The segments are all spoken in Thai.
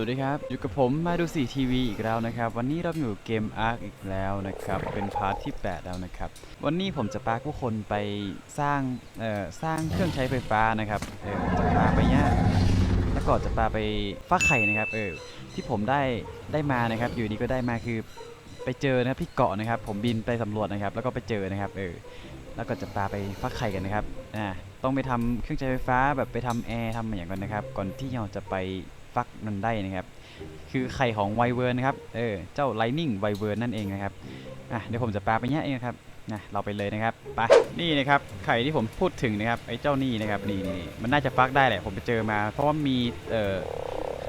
วัสดีครับ อยู่กับผมมาดูสีทีวีอีกแล้วนะครับ วันนี้เราอยู่เกม Ark อีกแล้วนะครับ เป็นพาร์ทที่ 8 แล้วนะครับ วันนี้ผมจะพาผู้คนไปสร้าง เอ่อ สร้างเครื่องใช้ไฟฟ้านะครับ เออจะพาไปเนี้ยแล้วก็จะพาไปฟักไข่นะครับ เออ ที่ผมได้ ได้มานะครับ อยู่ดีก็ได้มาคือไปเจอนะครับที่เกาะนะครับ ผมบินไปสำรวจนะครับ แล้วก็ไปเจอนะครับ เออ แล้วก็จะพาไปฟักไข่กันนะครับ อ่า ต้องไปทำเครื่องใช้ไฟฟ้าแบบไปทำแอร์ทำอะไรอย่างกันนะครับ ก่อนที่เราจะไป ฟักมันได้นะครับ คือไข่ของไวเวิร์นนะครับ เออ เจ้าไลนิ่งไวเวิร์นนั่นเองนะครับ อะ เดี๋ยวผมจะปาไปเนี้ยเองครับนะเราไปเลยนะครับไปนี่นะครับ ไข่ที่ผมพูดถึงนะครับ ไอ้เจ้านี่นะครับ นี่นี่มันน่าจะฟักได้แหละ ผมไปเจอมา เพราะว่ามีเอ่อ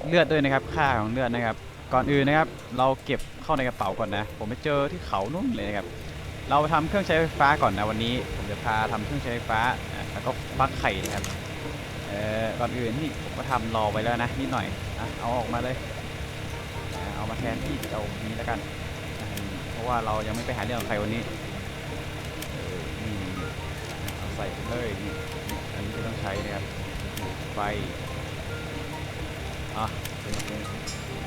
เลือดด้วยนะครับ ค่าของเลือดนะครับ ก่อนอื่นนะครับ เราเก็บเข้าในกระเป๋าก่อนนะ ผมไปเจอที่เขานู่นเลยนะครับ เราทำเครื่องใช้ไฟฟ้าก่อนนะวันนี้ ผมจะพาทำเครื่องใช้ไฟฟ้าอะแล้วก็ฟักไข่นะครับ อก่อนอื่นนี่ผมก็ทำรอไว้แล้วนะนิดหน่อยอะเอาออกมาเลยเอามาแทนที่เจ้านี้แล้วกัน เพราะว่าเรายังไม่ไปหาเรื่องใครวันนี้เออนี่เอาใส่เลยนี่อันนี้ก็ต้องใช้นะครับไฟอะ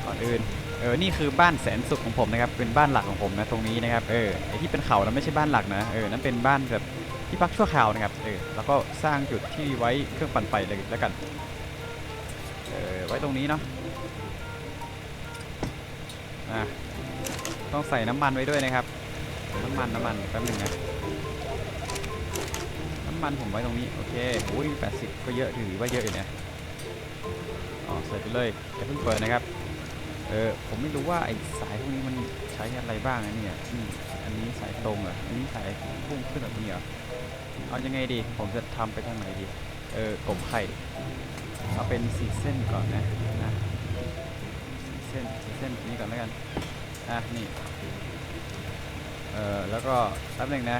ก่อนอื่นเออ นี่คือบ้านแสนสุขของผมนะครับ เป็นบ้านหลักของผมนะตรงนี้นะครับ เออ ไอที่เป็นเขานั้นไม่ใช่บ้านหลักนะ เออ นั่นเป็นบ้านแบบ ที่พักชั่วคราวนะครับเออแล้วก็สร้างจุดที่ไว้เครื่องปั่นไฟเลยแล้วกันเออไว้ตรงนี้เนาะอะต้องใส่น้ำมันไว้ด้วยนะครับ น้ำมันน้ำมันแป๊บหนึงนะน้ำมันผมไว้ตรงนี้โอเคอุ้ย80ก็เยอะถือว่าเยอะอยู่เนี่ยอ๋อใส่ไปเลยอย่าเพิ่งเปิดนะครับเออผมไม่รู้ว่าไอ้สายพวกนี้มันใช้อะไรบ้างนะเนี่ยอืมอันนี้สายตรงเหรออันนี้สายพุ่งขึ้นแบบนี้เหรอ เอายังไงดี ผมจะทำไปทางไหนดี เออกลมไข่ เอาเป็นสีเส้นก่อนนะนะสีเส้นสีเส้นนี้ก่อนแล้วกัน อะ นี่ เออแล้วก็แป๊บหนึ่งนะ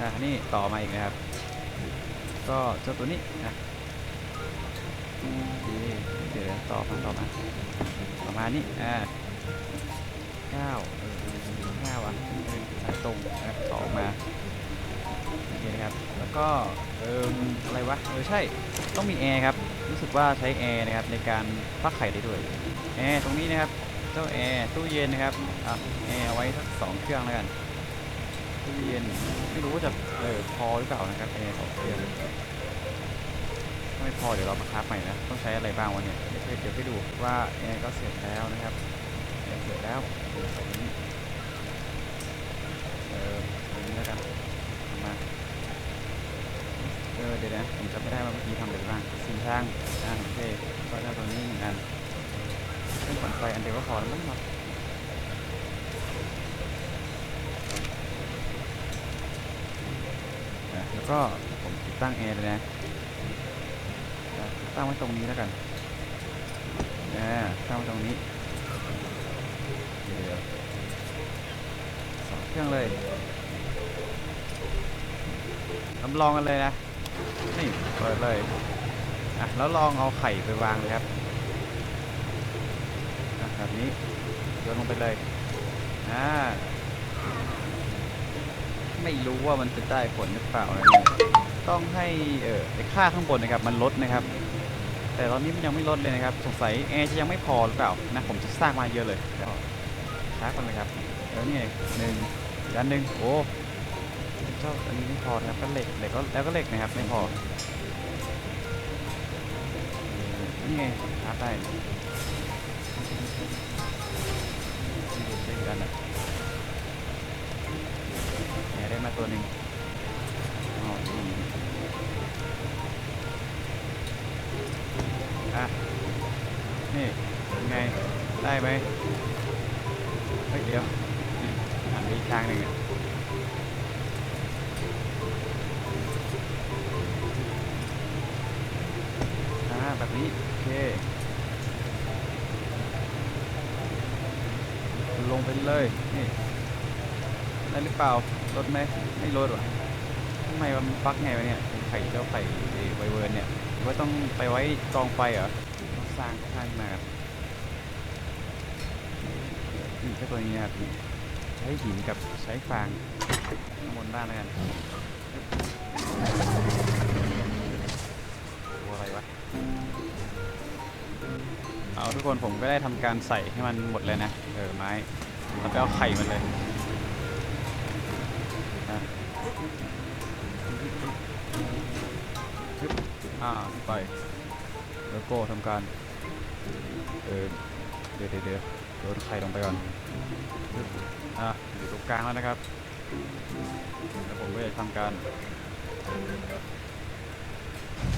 อะ นี่ต่อมาอีกนะครับ ก็เจ้าตัวนี้นะดีเดี๋ยวต่อมาต่อมาต่อมานี่อ่า ก้าห้าอะสายตรงนะต่อมาโอเคนะครับ แล้วก็เอ่มอะไรวะ เออใช่ ต้องมีแอร์ครับ รู้สึกว่าใช้แอร์นะครับในการฟักไข่ได้ด้วย แอร์ตรงนี้นะครับ เจ้าแอร์ตู้เย็นนะครับ อะแอร์ไว้สักสองเครื่องแล้วกัน ตู้เย็นไม่รู้ว่าจะเออพอหรือเปล่านะครับแอร์สองเครื่องไม่พอเดี๋ยวเรามาคับใหม่นะ ต้องใช้อะไรบ้างวะเนี่ยเดี๋ยวเดี๋ยวไปดูว่าแอร์ก็เสร็จแล้วนะครับ เสร็จแล้วเออตรงนี้แล้วกันมาเออเดี๋ยวนะผมจำไม่ได้ว่าเมื่อกี้ทำอะไรบ้างสี่ทางอ่าโอเคก็ได้ตรงนี้หนึ่งอันเครื่องปั่นไฟอันเดียวก็พอแล้วมั้งเนาะอะแล้วก็ผมติดตั้งแอร์เลยนะอะติดตั้งไว้ตรงนี้แล้วกันอ่าตั้งไว้ตรงนี้เดี๋ยวสองเค รื่องเลยทำลองกันเลยนะ นี่เปิดเลย อะ แล้วลองเอาไข่ไปวางเลยครับแบบนี้โยนลงไปเลย อ่า ไม่รู้ว่ามันจะได้ผลหรือเปล่านะเนี่ยต้องให้เออไอค่าข้างบนนะครับ มันลดนะครับ แต่ตอนนี้มันยังไม่ลดเลยนะครับ สงสัยแอร์จะยังไม่พอหรือเปล่านะ ผมจะสร้างมาเยอะเลยช้าก่อนเลยครับ แล้วนี่หนึ่ง อีกอันหนึ่งโอ้เจ้าอันนี้ไม่พอนะครับก็เหล็กเหล็กก็แล้วก็เหล็กนะครับไม่พอนี่ไงชาได้นี่ดูใช้กันอะได้มาตัวหนึ่งอ๋ออะนี่ไงได้ไหมเฮ้ยเดี๋ยว อีกทางหนึ่งอะแบบนี้ โอเค ลงไปเลย นี่ได้หรือเปล่าลดไหมไม่ลดหรอทำไมมันฟักไงวะเนี่ย ไข่เจ้าไข่ไวเวิร์นเนี่ยว่าต้องไปไว้กองไฟเหรอสร้างสร้างมาครับนี่แค่ตัวนี้นะครับ ใช้หินกับใช้ฟางข้างบนบ้านแล้วกันตัวอะไรวะ เอาทุกคนผมก็ได้ทำการใส่ให้มันหมดเลยนะ เออไม้แล้วไปเอาไข่มันเลยอ่าไป แล้วก็ทำการ เออเดี๋ยวเดี๋ยวโยนไข่ลงไปก่อนอะ อยู่ตรงกลางแล้วนะครับแล้วผมก็จะทำการ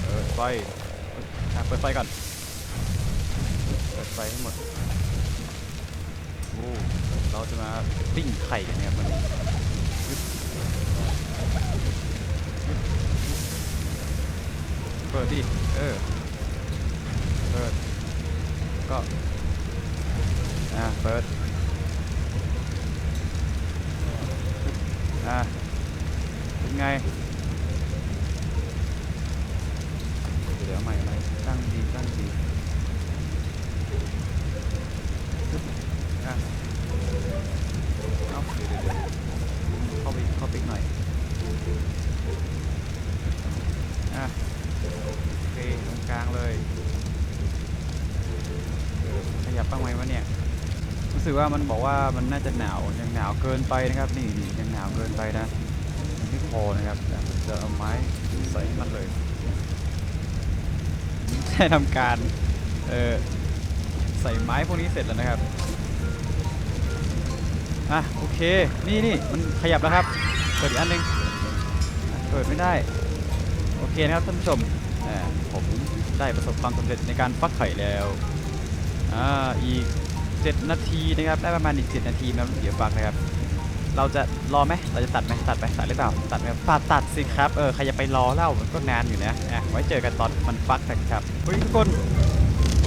เปิดไฟอะเปิดไฟก่อนเปิดไฟให้หมดโอ้เราจะมาปิ้งไข่กันนะครับวันนี้ยึบยึบเปิดดิเออเปิดก็อ่าเปิด อ่าเป็นไง เดี๋ยวใหม่เอาใหม่ตั้งดีตั้งดีปึ๊บอะเอาเดี๋ยวเดี๋ยวเข้าไปเข้าไปอีกหน่อยอะโอเคตรงกลางเลยขยับบ้างไหมวะเนี่ยรู้สึกว่ามันบอกว่ามันน่าจะหนาวยังหนาวเกินไปนะครับนี่ ไปนะยังไม่พอนะครับเจะเอาไม้ใส่มันเลยได้ทำการเออใส่ไม้พวกนี้เสร็จแล้วนะครับอะโอเคนี่นี่มันขยับแล้วครับเปิดอีกอันหนึงอะเปิดไม่ได้โอเคนะครับท่านผู้ชมผมได้ประสบความสำเร็จในการฟักไข่แล้วอ่าอีก 7 นาทีนะครับได้ประมาณอีก 7 นาทีนะเดี๋ยวฟักนะครับ เราจะรอไหมเราจะตัดไหมตัดไหมตัดหรือเปล่า ตัดไหมตัดตัดสิครับ เออ ใครจะไปรอเล่ามันก็นานอยู่นะอะไว้เจอกันตอนมันฟักกันครับ เฮ้ยทุกคน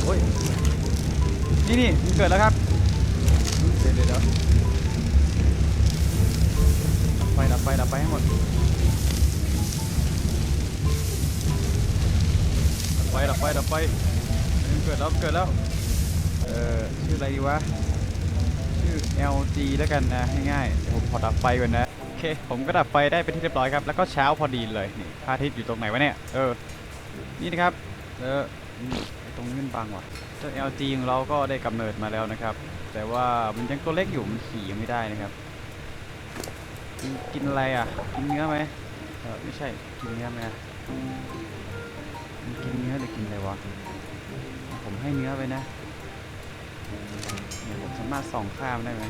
โอ้ย นี่นี่มันเกิดแล้วครับ เดี๋ยวเดี๋ยวเดี๋ยวไฟดับไฟดับไฟให้หมดดับไฟดับไฟดับไฟมันเกิดแล้ว เกิดแล้ว เออชื่ออะไรดีวะ LG แล้วกันนะง่ายๆเดี๋ยวผมขอดับไฟก่อนนะโอเคผมก็ดับไฟได้เป็นที่เรียบร้อยครับแล้วก็เช้าพอดีเลยนี่พระอาทิตย์อยู่ตรงไหนวะเนี่ยเออนี่นะครับเออตรงนี้มันบังว่ะเจ้า LG ของเราก็ได้กำเนิดมาแล้วนะครับ แต่ว่ามันยังตัวเล็กอยู่มันขี่ยังไม่ได้นะครับ กินกินอะไรอะกินเนื้อไหมเออไม่ใช่กินเนื้อไหมอะมันกินเนื้อหรือกินอะไรวะผมให้เนื้อไปนะ เนี่ยผมสามารถส่องข้ามได้ไหม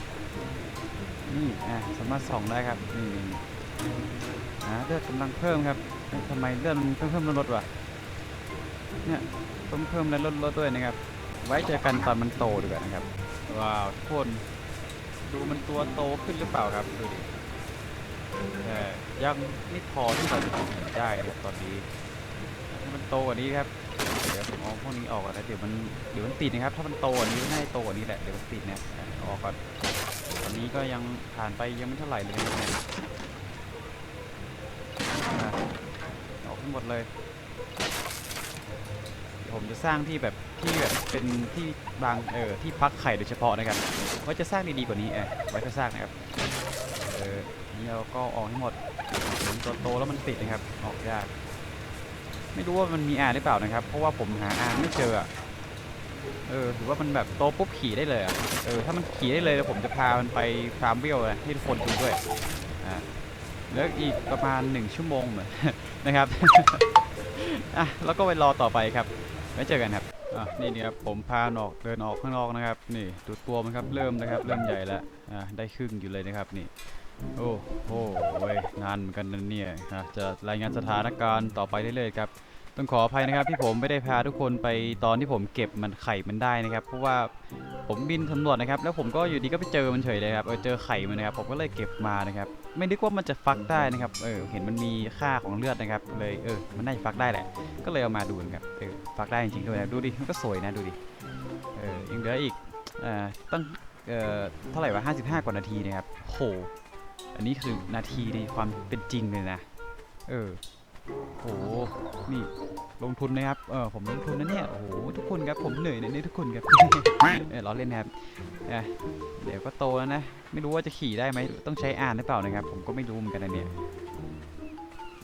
นี่อะสามารถส่องได้ครับนี่นี่นี่อ่าเลือดกำลังเพิ่มครับทำไมเลือดมันเพิ่มเพิ่มลดลดวะเนี่ยเพิ่มเพิ่มและลดลดด้วยนะครับ ไว้เจอกันตอนมันโตดีกว่านะครับว้าวทุกคนดูมันตัวโตขึ้นหรือเปล่าครับดูดิแต่ยังไม่พอที่เราจะกินได้ครับตอนนี้มันโตกว่านี้ครับ ผมเอาพวกนี้ออกก่อนนะเดี๋ยวมันเดี๋ยวมันติดนะครับ ถ้ามันโตกว่านี้น่าจะโตกว่านี้แหละเดี๋ยวมันติดนะอะเออกก่อนตอนนี้ก็ยังผ่านไปยังไม่เท่าไหร่เลยนะครับเนี่ยอะออกทั้งหมดเลยผมจะสร้างที่แบบที่แบบเป็นที่บางเออที่พักไข่โดยเฉพาะนะครับว่าจะสร้างดีๆกว่านี้เออไว้จะสร้างนะครับเออนี่เราก็ออกให้หมดมันตัวโตแล้วมันติดนะครับออกยาก ไม่รู้ว่ามันมีอาหรือเปล่านะครับ เพราะว่าผมหาอาไม่เจอเออหรือว่ามันแบบโตปุ๊บขี่ได้เลยอะเออถ้ามันขี่ได้เลยแล้วผมจะพามันไปฟาร์มวิลนะให้ทุกคนดูด้วยอ่าแล้วอีกประมาณหนึ่งชั่วโมงเหมือนนะครับอะแล้วก็ไปรอต่อไปครับไว้เจอกันครับอะนี่เนี่ยครับผมพาออกเดินออกข้างนอกนะครับ นี่ดูตัวมันครับเริ่มนะครับ เริ่มใหญ่แล้วอ่าได้ครึ่งอยู่เลยนะครับนี่ โอ้โหเว้ยนานเหมือนกันนะเนี่ยนะจะรายงานสถานการณ์ต่อไปเรื่อยๆครับ ต้องขออภัยนะครับที่ผมไม่ได้พาทุกคนไปตอนที่ผมเก็บมันไข่มันได้นะครับ เพราะว่าผมบินสำรวจนะครับ แล้วผมก็อยู่ดีก็ไปเจอมันเฉยเลยครับเออเจอไข่มันนะครับ ผมก็เลยเก็บมานะครับ ไม่นึกว่ามันจะฟักได้นะครับ เออ เห็นมันมีค่าของเลือดนะครับ เลยเออ มันน่าจะฟักได้แหละ ก็เลยเอามาดูนะครับ เออ ฟักได้จริงๆด้วยนะ ดูดิ มันก็สวยนะ ดูดิ เออยังเหลืออีก อ่า ตั้ง เอ่อ เท่าไหร่วะ55กว่านาทีนะครับ โห อันนี้คือนาทีในความเป็นจริงเลยนะ เออโห นี่ลงทุนนะครับ เออผมลงทุนนะเนี่ย โอ้โหทุกคนครับผมเหนื่อยนะเนี่ยทุกคนครับ เออล้อเล่นนะครับเเดี๋ยวก็โตแล้วนะ ไม่รู้ว่าจะขี่ได้ไหมต้องใช้อ่านหรือเปล่านะครับ ผมก็ไม่รู้เหมือนกันนะเนี่ย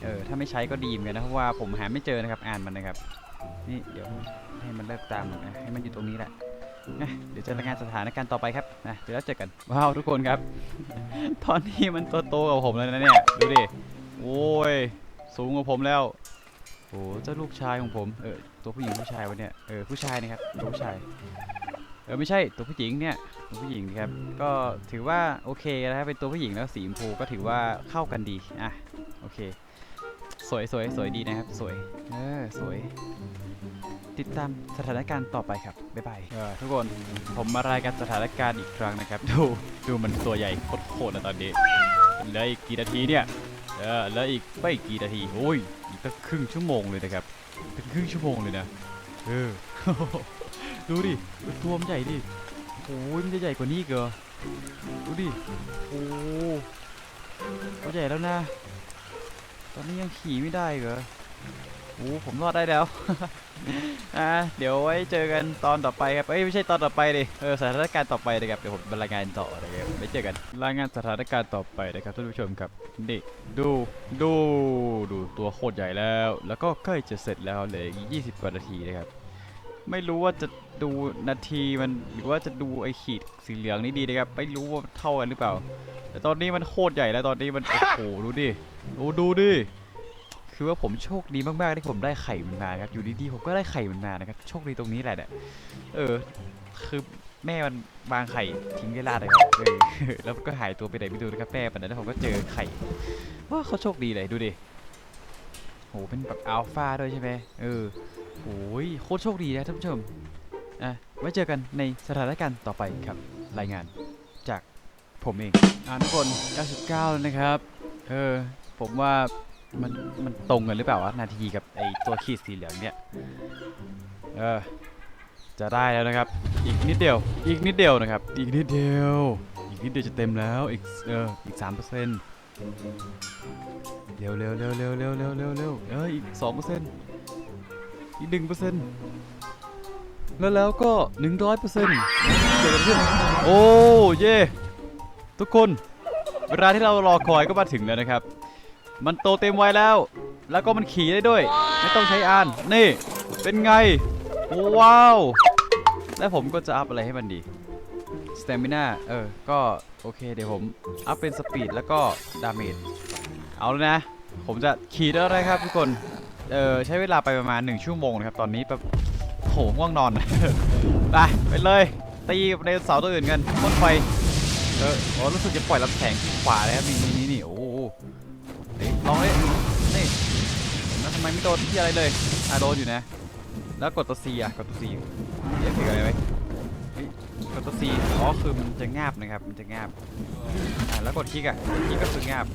เออถ้าไม่ใช้ก็ดีเหมือนกันนะเพราะว่าผมหาไม่เจอนะครับอ่านมันนะครับ นี่เดี๋ยวให้มันเลิกตามหน่อยนะให้มันอยู่ตรงนี้แหละ นะเดี๋ยวจะรายงานสถานการณ์ต่อไปครับนะเดี๋ยวแล้วเจอกัน ว้าวทุกคนครับ ตอนนี้มันตัวโตกว่าผมแล้วนะเนี่ย ดูดิ โอ้ย สูงกว่าผมแล้ว โอ้เจ้าลูกชายของผม เออ ตัวผู้หญิงผู้ชายวะเนี่ย เออ ผู้ชายนะครับ ตัวผู้ชาย เออ ไม่ใช่ ตัวผู้หญิงเนี่ย ตัวผู้หญิงครับ ก็ถือว่าโอเคนะครับ เป็นตัวผู้หญิงแล้วสีชมพูก็ถือว่าเข้ากันดี อะ โอเค สวยสวยสวยดีนะครับ สวย เออ สวย ติดตามสถานการณ์ต่อไปครับ บ๊ายบายเออทุกคน ผมมารายการสถานการณ์อีกครั้งนะครับ ดู ดูมันตัวใหญ่โคตรๆนะตอนนี้เหลืออีกกี่นาทีเนี่ย เออเหลืออีกไม่กี่นาที โอ้ย อีกตั้งครึ่งชั่วโมงเลยนะครับ เป็นครึ่งชั่วโมงเลยนะ เออ ดูดิตัวมันใหญ่ดิโอ้ยมันจะใหญ่กว่านี้อีกอดูดิ โอ้ตัวใหญ่แล้วนะ ตอนนี้ยังขี่ไม่ได้เหรอโอ้ผมรอดได้แล้วอ่าเดี๋ยวไว้เจอกันตอนต่อไปครับ เอ้ยไม่ใช่ตอนต่อไปดิ เออสถานการณ์ต่อไปนะครับ เดี๋ยวผมรายงานต่อนะครับไปเจอกัน รายงานสถานการณ์ต่อไปนะครับท่านผู้ชมครับ นี่ดูดูดูตัวโคตรใหญ่แล้ว แล้วก็ใกล้จะเสร็จแล้วเลย20กว่านาทีนะครับ ไม่รู้ว่าจะดูนาทีมันหรือว่าจะดูไอขีดสีเหลืองนี่ดีนะครับ ไม่รู้ว่าเท่ากันหรือเปล่า แต่ตอนนี้มันโคตรใหญ่แล้วตอนนี้มันโอ้โหดูดิโอ้ดูดิคือว่าผมโชคดีมากๆที่ผมได้ไข่มันมาครับอยู่ดีๆผมก็ได้ไข่มันมานะครับโชคดีตรงนี้แหละเนี่ยเออ คือแม่มันวางไข่ทิ้งไว้ลาดเลยครับเออแล้วก็หายตัวไปไหนไม่รู้นะครับแม่มันนะแล้วผมก็เจอไข่ว่าเขาโชคดีเลยดูดิโหเป็นแบบอัลฟาด้วยใช่ไหมเออ โอ้ยโคตรโชคดีนะท่านผู้ชมอะไว้เจอกันในสถานการณ์ต่อไปครับรายงานจากผมเองอ่าทุกคน99นะครับเออผมว่ามันมันตรงกันหรือเปล่าวะนาทีกับไอตัวขีดสีเหลืองเนี่ยเออจะได้แล้วนะครับ อีกนิดเดียว อีกนิดเดียวนะครับ อีกนิดเดียว อีกนิดเดียวจะเต็มแล้วอีกเอออีกสามเปอร์เซ็นต์เร็วเร็วเร็วเร็วเร็วเร็วเร็วเร็วเอออีกสองเปอร์เซ็นต์ อีกหนึ่งเปอร์เซ็นต์แล้วแล้วก็หนึ่งร้อยเปอร์เซ็นต์เกิดอะไรขึ้นโอ้เย่ทุกคน เวลาที่เรารอคอยก็มาถึงแล้วนะครับ มันโตเต็มวัยแล้ว แล้วก็มันขี่ได้ด้วย ไม่ต้องใช้อ่าน นี่ เป็นไง ว้าว แล้วผมก็จะอัพอะไรให้มันดีสเตมิน่าเออ ก็ โอเค เดี๋ยวผม อัพเป็นสปีดแล้วก็ดาเมจ เอาเลยนะ ผมจะขี่ได้อะไรครับทุกคน เออใช้เวลาไปประมาณ 1 ชั่วโมงนะครับ ตอนนี้แบบโหง่วงนอน ไปไปเลยตีในเสาตัวอื่นกันพ่นไฟเออโอ้รู้สึกจะปล่อยลำแสงขวาเลยครับนี่นี่นี่นโอ้โหเฮ้ยลองเลยนี่แล้วทำไมไม่โดนที่อะไรเลยอะโดนอยู่นะ แล้วกดตัว C อะกดตัว C เดี๋ยวถืออะไรไว้เฮ้ยกดตัว C อ๋อคือมันจะงาบนะครับมันจะงาบอะแล้วกดคลิกอะคลิกก็คืองาบ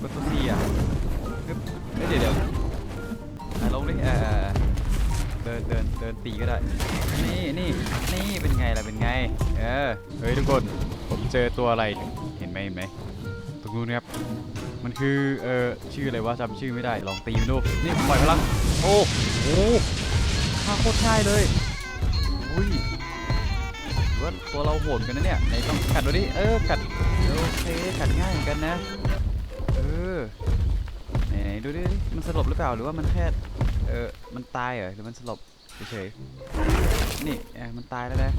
กดตัว C อะเฮ้ยเดี๋ยวเดี๋ยว อะลงดิเออเดินเดินเดินตีก็ได้ นี่นี่นี่เป็นไงล่ะเป็นไง เออ เฮ้ยทุกคน ผมเจอตัวอะไร เห็นไหมเห็นไหมตรงนู้นครับ มันคือ เออชื่ออะไรวะจำชื่อไม่ได้ ลองตีมันดู นี่ปล่อยพลัง โอ้โหฆ่าโคตรง่ายเลย อุ้ยว่าตัวเราโหดกันนะเนี่ยไหนต้องกัดดูดิ เออกัด โอเคกัดง่ายเหมือนกันนะ เออ ดูดิ มันสลบหรือเปล่าหรือว่ามันแค่เออมันตายเหรอหรือมันสลบเฉยๆนี่เออมันตายแล้วนะ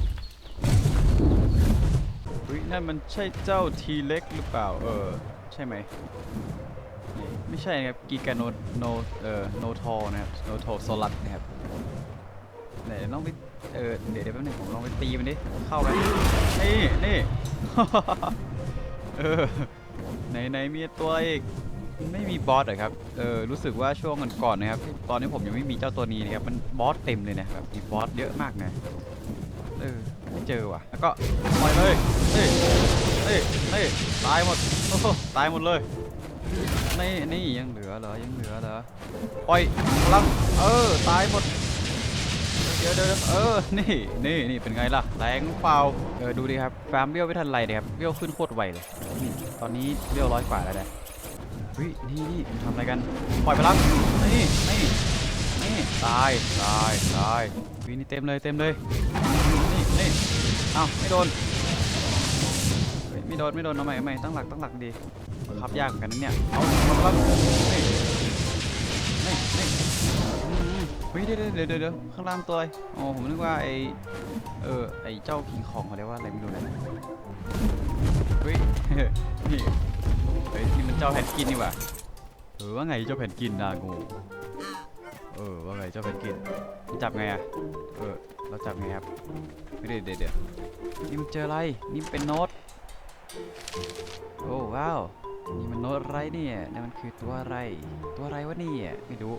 เฮ้ยนั่นมันใช่เจ้าทีเล็กหรือเปล่าเออใช่ไหมไม่ใช่นะครับกีกาโนโนเอ่อโนทอนะครับโนโทโซลัสนะครับไหนลองไปเออเดี๋ยวเดี๋ยวแป๊บนึงผมลองไปตีมันดิเข้ากันนี่นี่เออไหนไหนมีตัวอีก ไม่มีบอสเหรอครับ เออรู้สึกว่าช่วงก่อนๆนะครับ ตอนนี้ผมยังไม่มีเจ้าตัวนี้นะครับ มันบอสเต็มเลยนะครับมีบอสเยอะมากนะ เออไม่เจอว่ะ แล้วก็ปล่อยเลยนี่นี่นี่ตายหมดโอ้โหตายหมดเลย นี่นี่ยังเหลือเหรอ ยังเหลือเหรอปล่อยพลังเออ ตายหมดเดี๋ยวเดี๋ยวเดี๋ยวเออ นี่ นี่ นี่ เป็นไงล่ะ แรงเปล่า เออ ดูดิครับ ฟาร์มเบี้ยวไม่ทันไรเลยครับ เบี้ยวขึ้นโคตรไวเลยนี่ตอนนี้เบี้ยวร้อยกว่าแล้วนะ เฮ้ยนี่นี่ทำอะไรกัน ปล่อยพลังนี่นี่นี่ตายตายตายวินี่เต็มเลยเต็มเลย นี่นี่เอ้าไม่โดนเฮ้ยไม่โดนไม่โดนเอาใหม่เอาใหม่ตั้งหลักตั้งหลักดีบังคับยากเหมือนกันนะเนี่ย เอาเอาพลังนี่นี่นี่เฮ้ยเดี๋ยวเดี๋ยวเดี๋ยวข้างล่างตัวอะไรอ๋อผมนึกว่าไอเออไอเจ้าคิงคองเขาเรียกว่าอะไรไม่รู้นะเฮ้ยนี่ เฮ้ยนี่มันเจ้าแผ่นกินนี่หว่าเออว่าไงเจ้าแผ่นกินนางูเออว่าไงเจ้าแผ่นกินจับไงอะเออเราจับไงครับไม่ได้เดี๋ยวเดี๋ยวนี่มันเจออะไรนี่เป็นโน้ตโอ้ว้าวนี่มันโน้ตอะไรเนี่ยนี่มันคือตัวอะไรตัวอะไรวะเนี่ยไม่รู้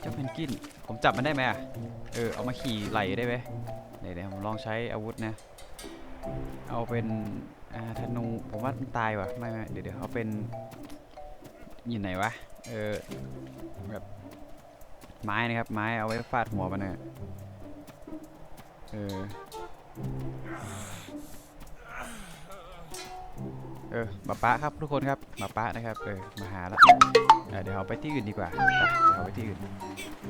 เจ้าเพนกิน ผมจับมันได้ไหมอะเออ เอามาขี่ไหลได้ไหมเดี๋ยวเดี๋ยวผมลองใช้อาวุธนะ เอาเป็น อ่าธนูผมว่าตายว่ะไม่ไม่เดี๋ยวเดี๋ยวเขาเป็นอยู่ไหนวะเออแบบไม้นะครับไม้เอาไว้ฟาดหัวมันเนี่ยเออ ออมาป้าครับทุกคนครับมาป้านะครับเออมาหาละเเดี๋ยวเอาไปที่อื่นดีกว่าเดี๋ยวเอาไปที่อื่น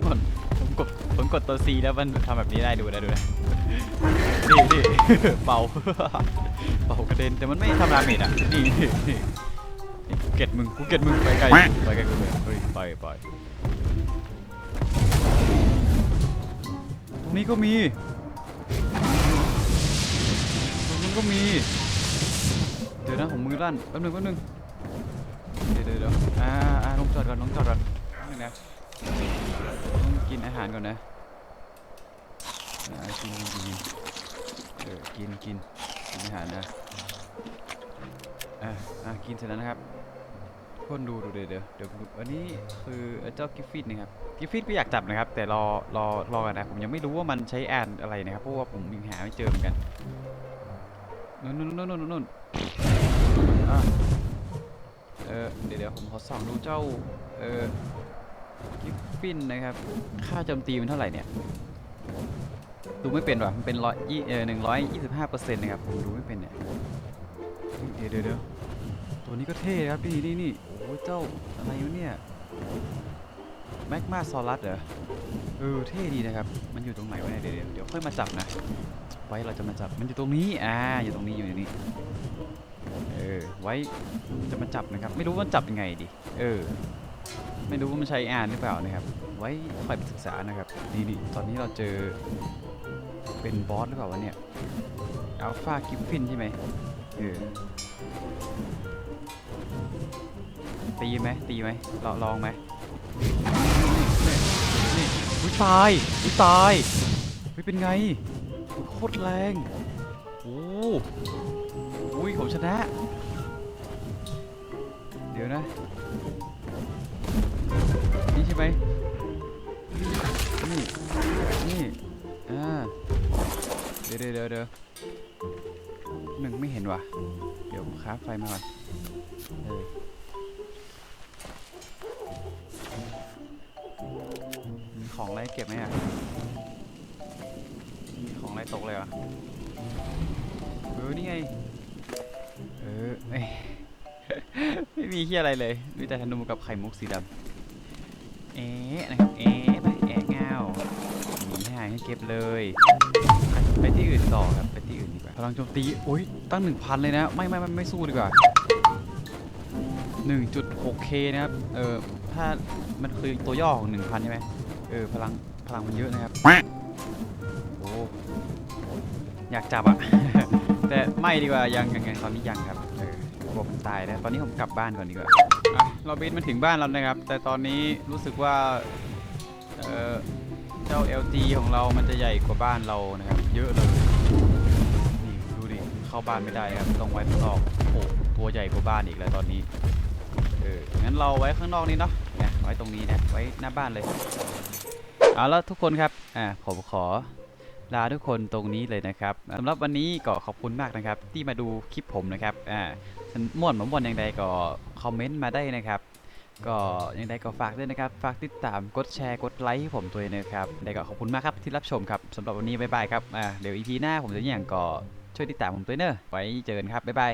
กดผมกดผมกดตัว C แล้วมันทำแบบนี้ได้ดูนะดูนะนี่นี่เป่าเป่ากระเด็นแต่มันไม่ทำราเมดอะนี่นี่นี่นี่กูเก็ตมึงกูเก็ตมึงไปไกลไปไกลกูเลยเฮ้ยไปไปตรงนี้ก็มีตรงนู้นก็มี ดี๋ยวนะผมมือลั่นแป๊บนึงแป๊บนึงเดี๋ยวเดี๋ยวเดี๋ยวอ่าอ่าลงจอดก่อนลงจอดก่อนแป๊บนึงนะต้องกินอาหารก่อนนะอ่ากินกินกินเออกินกินกินอาหารนะอ่าอ่ากินเสร็จแล้วนะครับคนดูดูเดี๋ยวเดี๋ยวเดี๋ยวอันนี้คือเจ้ากิฟฟิตนะครับกิฟฟิตก็อยากจับนะครับ แต่รอรอรอกันนะผมยังไม่รู้ว่ามันใช้แอนอะไรนะครับเพราะว่าผมยังหาไม่เจอเหมือนกันนู่นนู่นนู่นนู่นนู่น อะเออเดี๋ยวเดี๋ยวผมขอส่องดูเจ้า เออกิฟฟินนะครับ ค่าโจมตีมันเท่าไหร่เนี่ย ดูไม่เป็นว่ะ มันเป็นร้อยยี่เออหนึ่งร้อยยี่สิบห้าเปอร์เซ็นต์นะครับ ผมดูไม่เป็นเนี่ยเดี๋ยวเดี๋ยวเดี๋ยวตัวนี้ก็เท่ครับนี่นี่นี่โอ้เจ้าอะไรวะเนี่ยแมกมาซอรัสเหรอ เออเท่ดีนะครับ มันอยู่ตรงไหนวะเนี่ยเดี๋ยวเดี๋ยวเดี๋ยวค่อยมาจับนะ ไว้เราจะมาจับ มันอยู่ตรงนี้ อ่า อยู่ตรงนี้อยู่ในนี้ ออไว้จะมาจับนะครับ ไม่รู้ว่ามันจับยังไงดิเออ ไม่รู้ว่ามันใช้อ่านหรือเปล่านะครับ ไว้คอยไปศึกษานะครับนี่นี่ตอนนี้เราเจอเป็นบอสหรือเปล่าวะเนี่ยอัลฟากิฟฟินใช่ไหมเออตีไหมตีไหมลองลองไหมนี่อุ้ยตายอุ้ยตายเฮ้ยเป็นไงโคตรแรงโอ้อุ้ยผมชนะ ดี๋ยวนะ นี่ใช่ไหมนี่ นี่ อ่า เดี๋ยวเดี๋ยวเดี๋ยวเดี๋ยวหนึ่งไม่เห็นว่ะ เดี๋ยวคราไฟมาก่อนเออมีของอะไรเก็บไหมอะมีของอะไรตกเลยเหรอะเออนี่ไง เออเอ้ ไม่มีเฮียอะไรเลยมีแต่ธนูกับไข่มุกสีดำเอ๊ะนะครับเอ๊ะไปแอะเงาหนีหายให้เก็บเลยไปที่อื่นต่อครับไปที่อื่นดีกว่าพลังโจมตีโอ้ยตั้ง 1,000 เลยนะ ไม่ไม่ไม่ไม่สู้ดีกว่า 1.6k นะครับเออถ้ามันคือตัวย่อของ 1,000 ใช่ไหมเออพลังพลังมันเยอะนะครับโอ้อยากจับอะแต่ไม่ดีกว่ายังยังยังตอนนี้ยังครับ ผมตายแล้ว ตอนนี้ผมกลับบ้านก่อนดีกว่าอะเราบินมาถึงบ้านแล้วนะครับ แต่ตอนนี้รู้สึกว่า เอ่อ เจ้า LG ของเรามันจะใหญ่กว่าบ้านเรานะครับ เยอะเลย นี่ดูดิ เข้าบ้านไม่ได้นะครับ ต้องไว้ข้างนอกโอ้ตัวใหญ่กว่าบ้านอีกแล้วตอนนี้ เออ งั้นเราไว้ข้างนอกนี่เนาะเนี่ยไว้ตรงนี้นะ ไว้หน้าบ้านเลย เอาล้วทุกคนครับ อ่า ผมขอลาทุกคนตรงนี้เลยนะครับสำหรับวันนี้ก็ขอบคุณมากนะครับ ที่มาดูคลิปผมนะครับอ่า ม่วนหมม่วนอย่างใดก็คอมเมนต์มาได้นะครับก็ยังไงก็ฝากด้วยนะครับ ฝากติดตามกดแชร์กดไลค์ให้ผมตัวยนะครับได้ก็ขอบคุณมากครับที่รับชมครับสำหรับวันนี้บ๊ายบายครับอ่าเดี๋ยวอีพีหน้าผมจะอย่างก็ช่วยติดตามผมตัวเนอะไว้เจอกันครับบ๊ายบาย